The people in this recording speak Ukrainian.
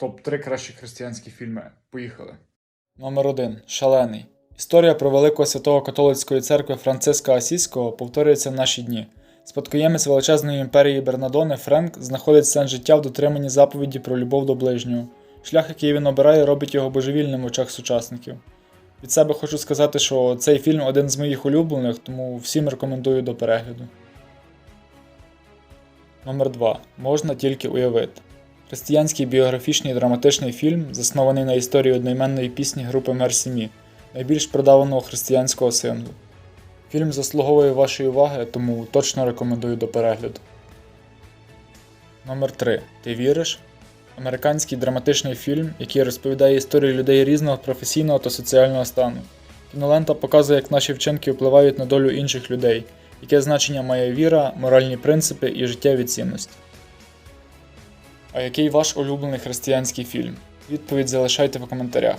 Топ-3 кращі християнські фільми. Поїхали. Номер 1. Шалений. Історія про великого святого католицької церкви Франциска Асійського повторюється в наші дні. Спадкоємець величезної імперії Бернадони Френк знаходить сенс життя в дотриманні заповіді про любов до ближнього. Шлях, який він обирає, робить його божевільним в очах сучасників. Від себе хочу сказати, що цей фільм один з моїх улюблених, тому всім рекомендую до перегляду. Номер 2. Можна тільки уявити. Християнський біографічний драматичний фільм, заснований на історії одноіменної пісні групи Мерсі найбільш продаваного християнського символу. Фільм заслуговує вашої уваги, тому точно рекомендую до перегляду. Номер 3. Ти віриш? Американський драматичний фільм, який розповідає історію людей різного професійного та соціального стану. Кінолента показує, як наші вчинки впливають на долю інших людей, яке значення має віра, моральні принципи і життєві цінності. А який ваш улюблений християнський фільм? Відповідь залишайте в коментарях.